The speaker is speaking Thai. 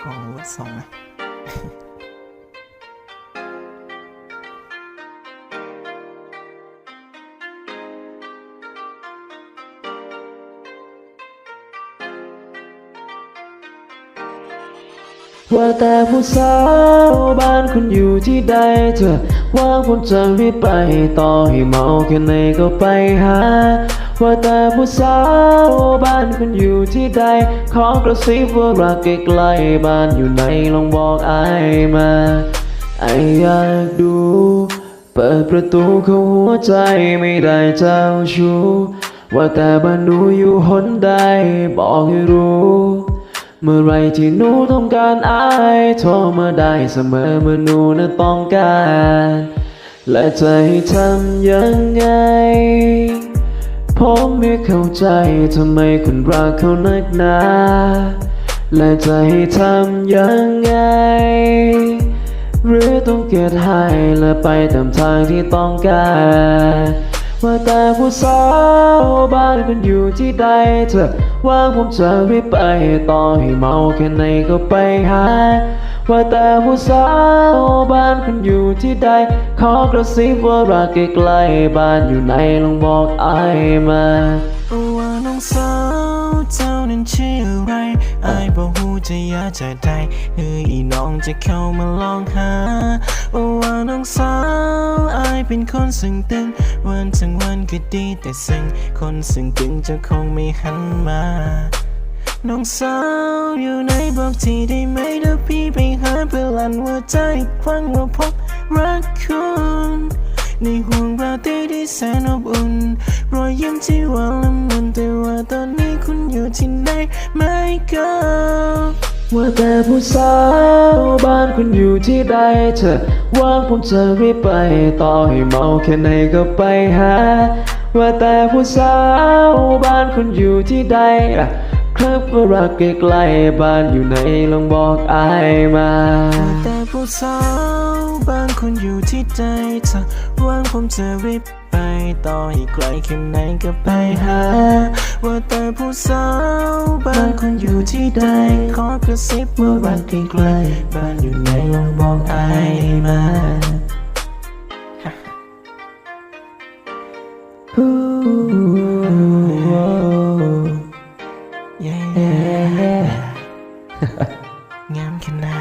ของสองนะว่าแต่ผู้สาวบ้านคุณอยู่ที่ใดเธอ ว่างผมจะรีบไปต่อให้เมาแค่ไหนก็ไปหา ว่าแต่ผู้สาวบ้านคุณอยู่ที่ใด ขอกระซิบว่ารักใกล้ๆบ้านอยู่ไหนลองบอกไอายมาไออยากดู เปิดประตูเข้าหัวใจไม่ได้เจ้าชู้ว่าแต่บ้านหนูอยู่หนใดบอกให้รู้ เมื่อไรที่หนูต้องการอายโทรมาได้เสมอเมื่อหนูนะต้องการ และจะให้ทำยังไง ผมไม่เข้าใจทำไมคุณรักเขานักหนา และจะให้ทำยังไง หรือต้องเกิดให้และไปตามทางที่ต้องการ ว่าแต่ผู้สาวบ้านคุณอยู่ที่ใดเธอว่างผมจะรีบไปต่อให้เมาแค่ไหนก็ไปหาว่าแต่ผู้สาวบ้านคุณอยู่ที่ใด ขอกระซิบว่ารักใกล้ๆบ้านอยู่ไหนลองบอกไอายมาว่าน้องสาว นั้นชื่ออะไรอายบอกหูจะยาจะได้เฮ้ยอีน้องจะเข้ามาลองหาว่าน้องสาวอายเป็นคนซึ่งตึง วันทั้งวันก็ดีแต่ซึ่งคนซึ่งตึงจะคงไม่หันมา น้องสาวอยู่ไหนบอกทีได้ไหมเดี๋ยวพี่ไปหาเพื่อลันว่าใจครั้งว่าพบรักคุณในห่วงราตรีที่แสนอบอุ่นรอยยิ้มที่หวานละมุนแต่ว่าตอน ที่ไหนไม่ก็ว่าแต่ผู้สาวบ้านคุณอยู่ที่ใดเธอว่างผมจะรีบไป ต่อให้เมาแค่ไหนก็ไปหา ว่าแต่ผู้สาวบ้านคุณอยู่ที่ใดล่ะครับว่ารักใกล้ๆบ้านอยู่ไหนลองบอกอายมาแต่ผู้สาวบ้านคุณอยู่ที่ใจเธอว่างผมจะรีบ ต่อให้ไกลแค่ไหนก็ไปหา ว่าแต่ผู้สาวบางคนอยู่ที่ใด ขอกระซิบเมื่อรักใกล้ๆบ้านอยู่ไหนลองบอกไอมางามขนาด